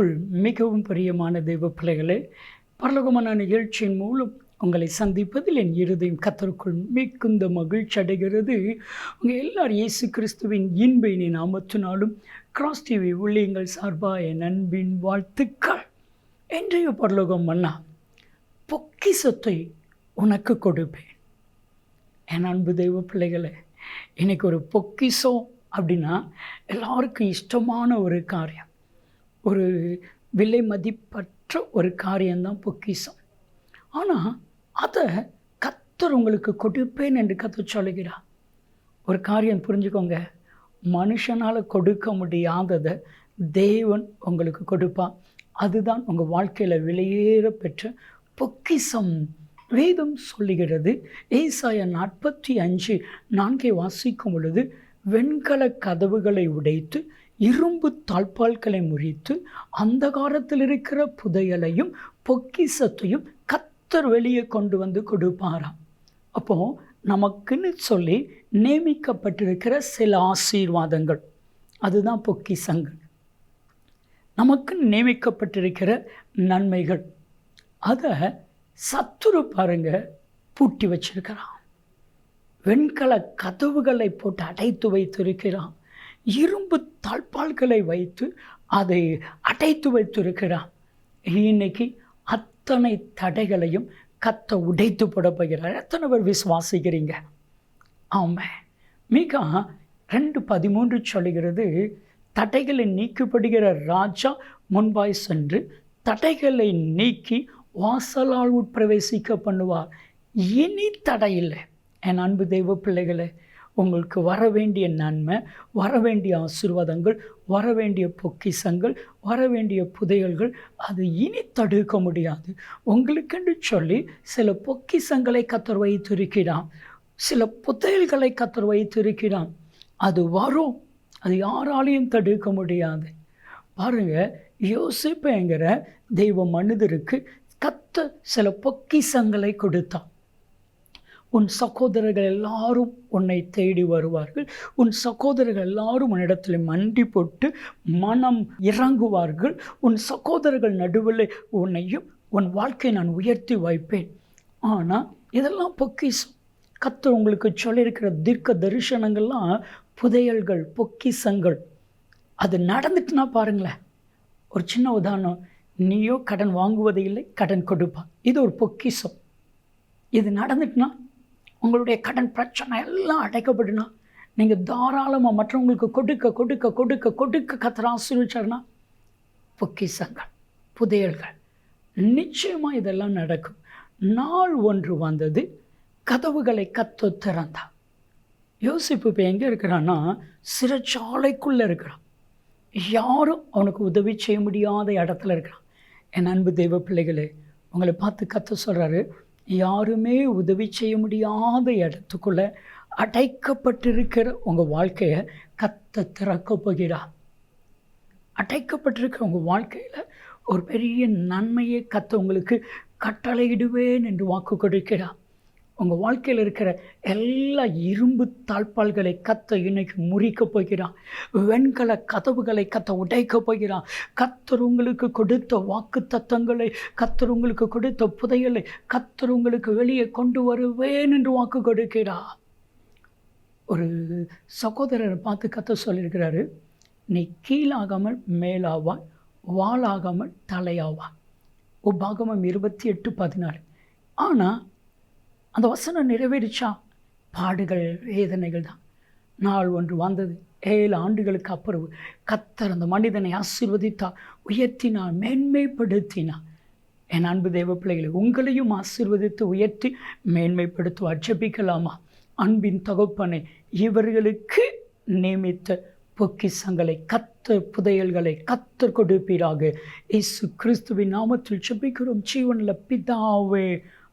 கிறிஸ்துவுக்குள் மிகவும் பிரியமான தெய்வ பிள்ளைகளே பரலோகமான நிகழ்ச்சியின் மூலம் உங்களை சந்திப்பதில் என் இருதயம் கத்தருக்குள் மிகுந்த மகிழ்ச்சி அடைகிறது. உங்கள் எல்லார் இயேசு கிறிஸ்துவின் இன்பினை நாமத்தினாலும் கிராஸ் டிவி உள்ளியங்கள் சார்பாக என் அன்பின் வாழ்த்துக்கள். இன்றைய பரலோகம் மன்னா பொக்கிசத்தை உனக்கு கொடுப்பேன். என் அன்பு தெய்வ பிள்ளைகளை இன்றைக்கி ஒரு பொக்கிசம் அப்படின்னா எல்லாருக்கும் இஷ்டமான ஒரு காரியம். ஒரு விலை மதிப்பற்ற ஒரு காரியம்தான் பொக்கிசம் ஆனால் அதை கத்தர் உங்களுக்கு கொடுப்பேன் என்று கத்த சொல்லுகிறார். ஒரு காரியம் புரிஞ்சுக்கோங்க. மனுஷனால் கொடுக்க முடியாததை தேவன் உங்களுக்கு கொடுப்பான் அதுதான் உங்கள் வாழ்க்கையில் வெளியேற பெற்ற பொக்கிசம் வேதம் சொல்லுகிறது ஏசாய நாற்பத்தி அஞ்சு நான்கை வாசிக்கும் பொழுது வெண்கல கதவுகளை உடைத்து இரும்பு தாழ்பால்களை முறித்து அந்த காலத்தில் இருக்கிற புதையலையும் பொக்கிசத்தையும் கத்தர் வெளியே கொண்டு வந்து கொடுப்பாராம். அப்போ நமக்குன்னு சொல்லி நியமிக்கப்பட்டிருக்கிற சில ஆசீர்வாதங்கள். அதுதான் பொக்கிசங்கள் நமக்கு நியமிக்கப்பட்டிருக்கிற நன்மைகள். அதை சத்துரு பாருங்க பூட்டி வச்சிருக்கிறான். வெண்கல கதவுகளை போட்டு அடைத்து வைத்திருக்கிறான். இரும்பு தாழ்பால்களை வைத்து அதை அடைத்து வைத்திருக்கிறான் இன்னைக்கு அத்தனை தடைகளையும் கத்த உடைத்து போட போகிறார். எத்தனை பேர் விசுவாசிக்கிறீங்க? ஆமாம் மிக ரெண்டு பதிமூன்று சொல்லுகிறது தடைகளை நீக்கப்படுகிற ராஜா முன்பாய் சென்று தடைகளை நீக்கி வாசலால் உட்பிரவேசிக்க பண்ணுவார். இனி தடை இல்லை. என் அன்பு தெய்வ பிள்ளைகளை உங்களுக்கு வர வேண்டிய நன்மை வர வேண்டிய ஆசீர்வாதங்கள் வர வேண்டிய பொக்கிசங்கள் வர வேண்டிய புதையல்கள் அது இனி தடுக்க முடியாது. உங்களுக்கென்று சொல்லி சில பொக்கிசங்களை கத்தர் வைத்திருக்கிறான் சில புதையல்களை கத்தர் வைத்திருக்கிறான் அது வரும். அது யாராலையும் தடுக்க முடியாது. பாருங்க யோசிப்புங்கிற தெய்வ மனிதருக்கு கத்த சில பொக்கிசங்களை கொடுத்தான் உன் சகோதரர்கள் எல்லாரும் உன்னை தேடி வருவார்கள். உன் சகோதரர்கள் எல்லாரும் உன்னிடத்தில் மண்டி போட்டு மனம் இறங்குவார்கள். உன் சகோதரர்கள் நடுவில் உன்னையும் உன் வாழ்க்கையை நான் உயர்த்தி வைப்பேன். ஆனால் இதெல்லாம் பொக்கிசம். கத்தர் உங்களுக்கு சொல்லியிருக்கிற தீர்க்க தரிசனங்கள்லாம் புதையல்கள் பொக்கிசங்கள். அது நடந்துட்டுனா பாருங்களேன். ஒரு சின்ன உதாரணம். நீயோ கடன் வாங்குவது இல்லை கடன் கொடுப்பா. இது ஒரு பொக்கிசம். இது நடந்துட்டுனா உங்களுடைய கடன் பிரச்சனை எல்லாம் அடைக்கப்பட்டுனா நீங்கள் தாராளமாக மற்றவங்களுக்கு கொடுக்க கொடுக்க கொடுக்க கொடுக்க கத்திர ஆசீர்வச்சார்னா பொக்கிசங்கள் புதையல்கள் நிச்சயமாக இதெல்லாம் நடக்கும். நாள் ஒன்று வந்தது கதவுகளை கத்து திறந்தான். யோசிப்பு இப்போ எங்கே இருக்கிறான்னா சிறைச்சாலைக்குள்ளே இருக்கிறான். யாரும் அவனுக்கு உதவி செய்ய முடியாத இடத்துல இருக்கிறான். என் அன்பு தெய்வ பிள்ளைகளே உங்களை பார்த்து கற்று சொல்கிறாரு யாருமே உதவி செய்ய முடியாத இடத்துக்குள்ளே அடைக்கப்பட்டிருக்கிற உங்கள் வாழ்க்கையை கத்த திறக்க போகிறார் அடைக்கப்பட்டிருக்கிற உங்கள் வாழ்க்கையில் ஒரு பெரிய நன்மையை கத்த உங்களுக்கு கட்டளையிடுவேன் என்று வாக்கு கொடுக்கிறார் உங்கள் வாழ்க்கையில் இருக்கிற எல்லா இரும்பு தாழ்பால்களை கத்த இன்னைக்கு முறிக்க போகிறான். வெண்கல கதவுகளை கத்த உடைக்க போகிறான். கத்தர் உங்களுக்கு கொடுத்த வாக்கு தத்தங்களை கத்தர் உங்களுக்கு கொடுத்த புதையலை கத்தர் உங்களுக்கு வெளியே கொண்டு வருவேன் என்று வாக்கு கொடுக்கிறார். ஒரு சகோதரரை பார்த்து கத்த சொல்லியிருக்கிறாரு நீ கீழாகாமல் மேலாவாய் வாளாகாமல் தலையாவாய். உபாகமம் இருபத்தி எட்டு பதினாறு ஆனால் அந்த வசனம் நிறைவேறிச்சா? பாடுகள் வேதனைகள் தான். நாள் ஒன்று வந்தது. ஏழு ஆண்டுகளுக்கு அப்புறம் கத்தர் அந்த மனிதனை ஆசீர்வதித்தார் உயர்த்தினார் மேன்மைப்படுத்தினார். என் அன்பு தேவ பிள்ளைகளை உங்களையும் ஆசீர்வதித்து உயர்த்தி மேன்மைப்படுத்துவார். ஜபிக்கலாமா? அன்பின் தகப்பனை இவர்களுக்கு நியமித்த பொக்கிசங்களை கத்த புதையல்களை கத்தர் கொடுப்பீராக. இயேசு கிறிஸ்துவின் நாமத்தில் செபிக்கிறோம் ஜீவனில் பிதாவே